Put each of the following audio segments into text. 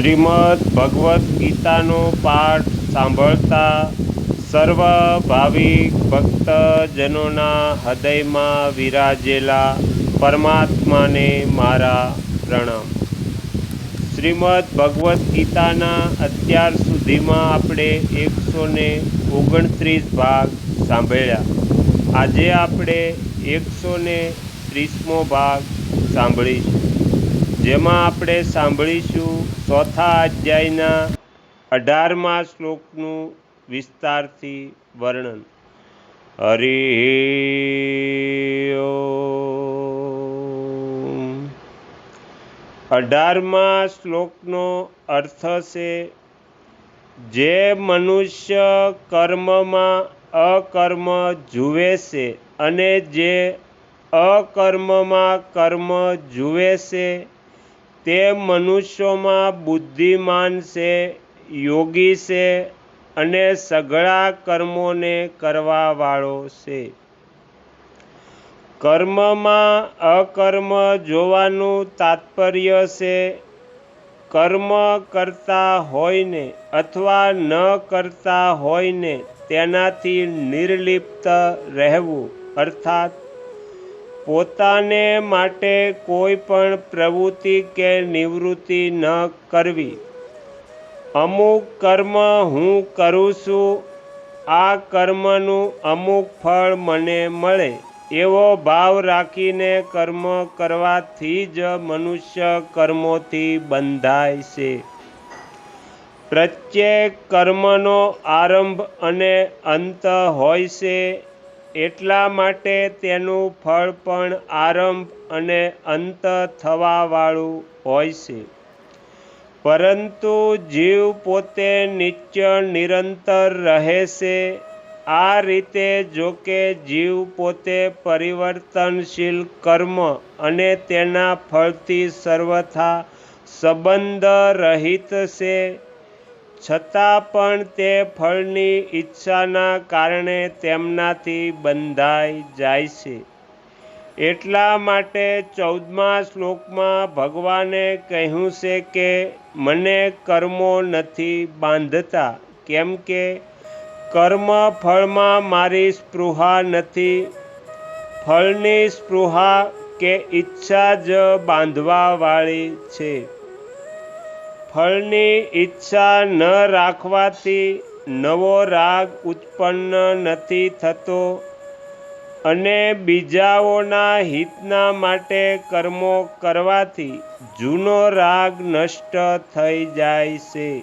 શ્રીમદ ભગવદ્ ગીતાનો પાઠ સાંભળતા સર્વ ભાવિક ભક્તજનોના હૃદયમાં વિરાજેલા પરમાત્માને મારા પ્રણામ. શ્રીમદ ભગવદ્ ગીતાના અત્યાર સુધીમાં આપણે એકસો ને ઓગણત્રીસ ભાગ સાંભળ્યા. આજે આપણે એકસો ને ત્રીસમો ભાગ સાંભળીશું. જેમાં આપણે સાંભળીશું ચોથા અધ્યાયના અઢારમા શ્લોકનું વિસ્તારથી વર્ણન હરિ. અઢારમા શ્લોકનો અર્થ છે, જે મનુષ્ય કર્મમાં અકર્મ જુએ છે અને જે અકર્મમાં કર્મ જુએ છે તે મનુષ્યોમાં બુદ્ધિમાન છે, યોગી છે અને સઘળા કર્મોને કરવાવાળો છે. કર્મમાં અકર્મ જોવાનું તાત્પર્ય છે. કર્મ કરતા હોયને અથવા ન કરતા હોયને તેનાથી નિર્લિપ્ત રહેવું, અર્થાત પોતાને માટે કોઈ પણ પ્રવૃત્તિ કે નિવૃત્તિ ન કરવી. અમુક કર્મ હું કરું છું, આ કર્મનું અમુક ફળ મને મળે. એવો ભાવ રાખીને કર્મ કરવાથી જ મનુષ્ય કર્મોથી બંધાય છે. પ્રત્યેક કર્મનો આરંભ અને અંત હોય છે. એટલા માટે તેનું ફળ પણ આરંભ અને અંત થવાવાળું હોય છે. પરંતુ જીવ પોતે નિત્ય નિરંતર રહે છે. આ રીતે જોકે જીવ પોતે પરિવર્તનશીલ કર્મ અને તેના ફળથી સર્વથા સંબંધ રહિત છે. છતાં પણ તે ફળની ઈચ્છાના કારણે તેમનાથી બંધાઈ જાય છે. એટલા માટે ચૌદમા શ્લોકમાં ભગવાને કહ્યું છે કે, મને કર્મો નથી બાંધતા, કેમ કે કર્મ ફળમાં મારી સ્પૃહા નથી. ફળની સ્પૃહા કે ઈચ્છા જ બાંધવાવાળી છે. ફળની ઈચ્છા ન રાખવાથી નવો રાગ ઉત્પન્ન નથી થતો અને બીજાઓના હિતના માટે કર્મો કરવાથી જૂનો રાગ નષ્ટ થઈ જાય છે.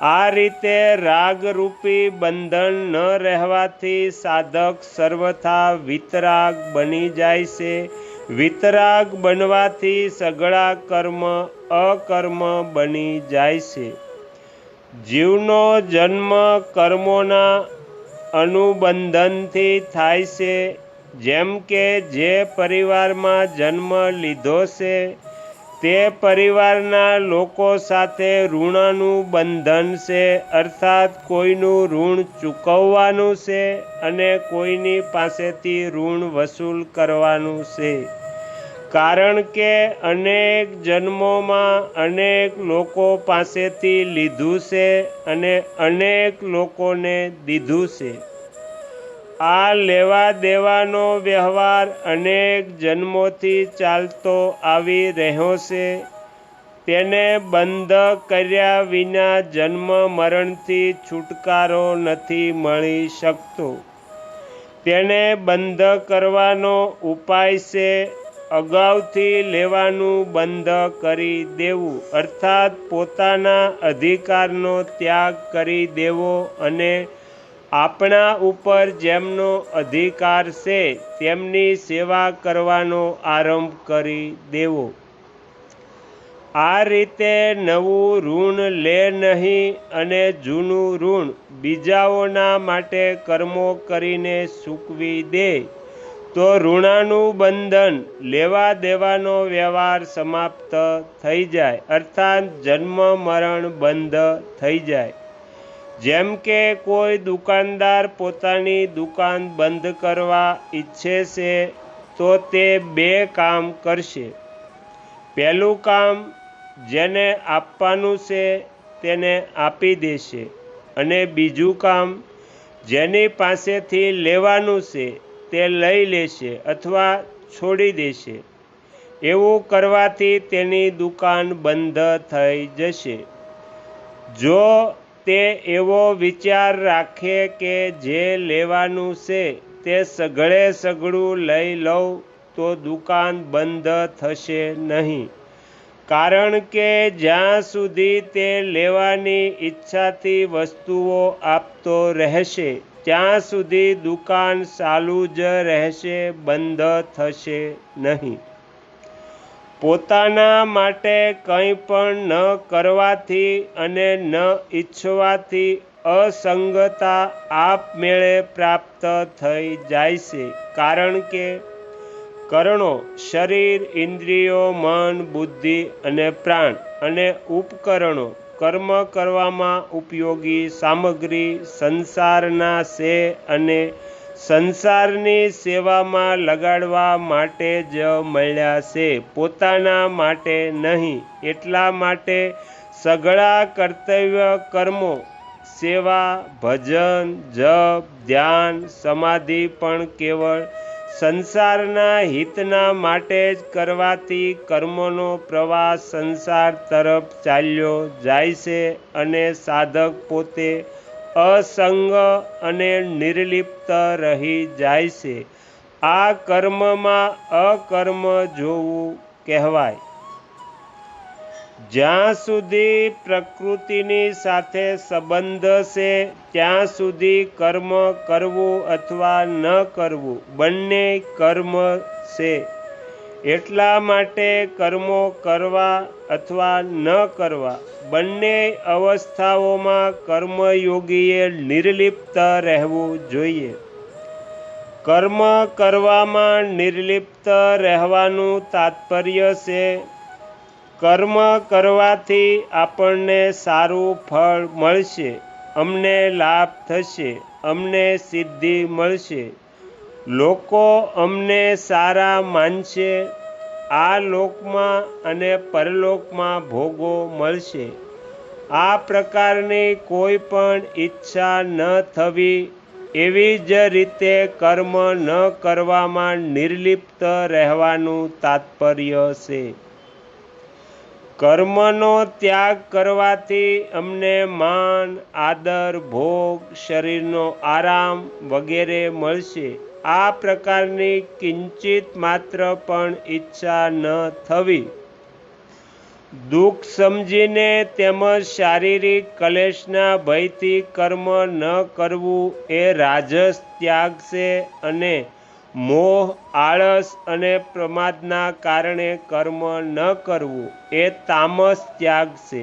આ રીતે રાગરૂપી બંધન ન રહેવાથી સાધક સર્વથા વિતરાગ બની જાય છે. વિતરાગ બનવાથી સઘળા કર્મ અકર્મ બની જાય છે. જીવનો જન્મ કર્મોના અનુબંધનથી થાય છે. જેમ કે જે પરિવારમાં જન્મ લીધો છે તે પરિવારના લોકો સાથે ઋણનું બંધન છે, અર્થાત કોઈનું ઋણ ચૂકવવાનું છે અને કોઈની પાસેથી ઋણ વસૂલ કરવાનું છે. કારણ કે અનેક જન્મોમાં અનેક લોકો પાસેથી લીધું છે અને અનેક લોકોને દીધું છે. આ લેવા દેવાનો વ્યવહાર અનેક જન્મોથી ચાલતો આવી રહ્યો છે. તેને બંધ કર્યા વિના જન્મ મરણથી છુટકારો નથી મળી શકતો. તેને બંધ કરવાનો ઉપાય છે અગાઉથી લેવાનું બંધ કરી દેવું, અર્થાત પોતાના અધિકારનો ત્યાગ કરી દેવો અને આપણા ઉપર જેમનો અધિકાર છે, તેમની સેવા કરવાનો આરંભ કરી દેવો. આ રીતે નવું ઋણ લે નહીં અને જૂનું ઋણ બીજાઓના માટે કર્મો કરીને સૂકવી દે, તો ઋણાનું બંધન લેવા દેવાનો વ્યવહાર સમાપ્ત થઈ જાય. અર્થાત જન્મ મરણ બંધ થઈ જાય. જેમ કે કોઈ દુકાનદાર પોતાની દુકાન બંધ કરવા ઈચ્છે છે, તો તે બે કામ કરશે. પહેલું કામ જેને આપવાનું છે તેને આપી દેશે અને બીજું કામ જેની પાસેથી લેવાનું છે તે લઈ લેશે અથવા છોડી દેશે. એવું કરવાથી તેની દુકાન બંધ થઈ જશે. જો તે એવો વિચાર રાખે કે જે લેવાનું છે તે સઘળે સઘળું લઈ લઉં તો દુકાન બંધ થશે નહીં. કારણ કે જ્યાં સુધી તે લેવાની ઈચ્છાથી વસ્તુઓ આપતો રહેશે, ત્યાં સુધી દુકાન ચાલુ જ રહેશે, બંધ થશે નહીં. પોતાના માટે કંઈ પણ ન કરવાથી અને ન ઈચ્છવાથી અસંગતા આપમેળે પ્રાપ્ત થઈ જાય છે. કારણ કે કરણો શરીર, ઇન્દ્રિયો, મન, બુદ્ધિ અને પ્રાણ અને ઉપકરણો કર્મ કરવામાં ઉપયોગી સામગ્રી સંસારના છે અને સંસારની સેવામાં લગાડવા માટે જ મળ્યા છે. પોતાના માટે નહીં, એટલા માટે સઘળા કર્તવ્ય કર્મો, સેવા, ભજન, જપ, ધ્યાન, સમાધિ પણ કેવળ સંસારના હિતના માટે જ કરવાથી કર્મોનો પ્રવાસ સંસાર તરફ ચાલ્યો જાય છે અને સાધક પોતે અસંગ અને નિર્લિપ્ત રહી જાય છે. આ કર્મમાં અકર્મ જોવું કહેવાય. જ્યાં સુધી પ્રકૃતિની સાથે સંબંધ છે, ત્યાં સુધી કર્મ કરવું અથવા ન કરવું બંને કર્મ છે. એટલા માટે કર્મો કરવા અથવા ન કરવા, બંને અવસ્થાઓમાં કર્મયોગીએ નિર્લિપ્ત રહેવું જોઈએ. કર્મ કરવામાં નિર્લિપ્ત રહેવાનું તાત્પર્ય છે. કર્મ કરવાથી આપણને સારું ફળ મળશે, અમને લાભ થશે, અમને સિદ્ધિ મળશે. લોકો અમને સારા માનશે, આ લોકમાં અને પરલોકમાં ભોગો મળશે. આ પ્રકારની કોઈ પણ ઈચ્છા ન થવી, એવી જ રીતે કર્મ ન કરવામાં નિર્લિપ્ત રહેવાનું તાત્પર્ય છે. કર્મનો ત્યાગ કરવાથી અમને માન, આદર, ભોગ, શરીરનો આરામ વગેરે મળશે. આ પ્રકારની કિંચિત માત્ર પણ ઈચ્છા ન થવી. દુઃખ સમજીને તેમજ શારીરિક કલેશના ભયથી કર્મ ન કરવું એ રાજસ ત્યાગ છે અને મોહ, આળસ અને પ્રમાદના કારણે કર્મ ન કરવું એ તામસ ત્યાગ છે.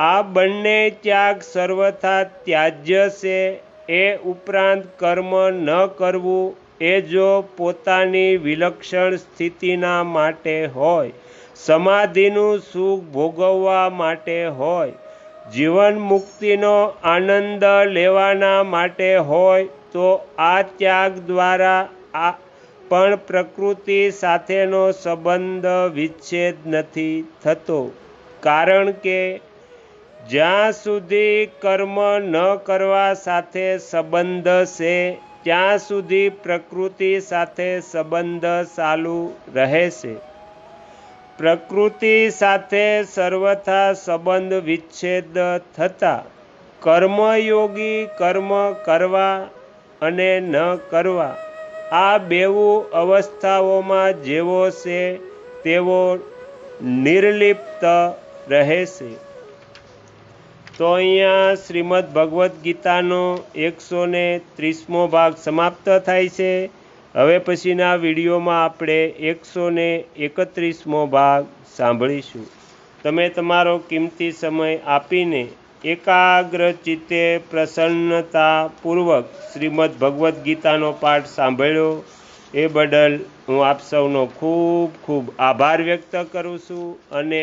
આ બંને ત્યાગ સર્વથા ત્યાજ્ય છે એ ઉપરાંત કર્મ ન કરવું એ જો પોતાની વિલક્ષણ સ્થિતિના માટે હોય, સમાધિનું સુખ ભોગવવા માટે હોય, જીવન મુક્તિનો આનંદ લેવાના માટે હોય, તો આ ત્યાગ દ્વારા આ પણ પ્રકૃતિ સાથેનો સંબંધ વિચ્છેદ નથી થતો. કારણ કે જ્યાં સુધી કર્મ ન કરવા સાથે સંબંધ છે, ત્યાં સુધી પ્રકૃતિ સાથે સંબંધ ચાલુ રહેશે પ્રકૃતિ સાથે સર્વથા સંબંધ વિચ્છેદ થતાં કર્મયોગી કર્મ કરવા અને ન કરવા, આ બેવું અવસ્થાઓમાં જેવો છે, તેવો નિર્લિપ્ત રહેશે તો અહીંયા શ્રીમદ ભગવદ્ ગીતાનો એકસો ને ત્રીસમો ભાગ સમાપ્ત થાય છે. હવે પછીના વિડીયોમાં આપણે એકસો ને એકત્રીસમો ભાગ સાંભળીશું. તમે તમારો કિંમતી સમય આપીને એકાગ્ર ચિત્તે પ્રસન્નતાપૂર્વક શ્રીમદ ભગવદ્ ગીતાનો પાઠ સાંભળ્યો. એ બદલ હું આપ સૌનો ખૂબ ખૂબ આભાર વ્યક્ત કરું છું અને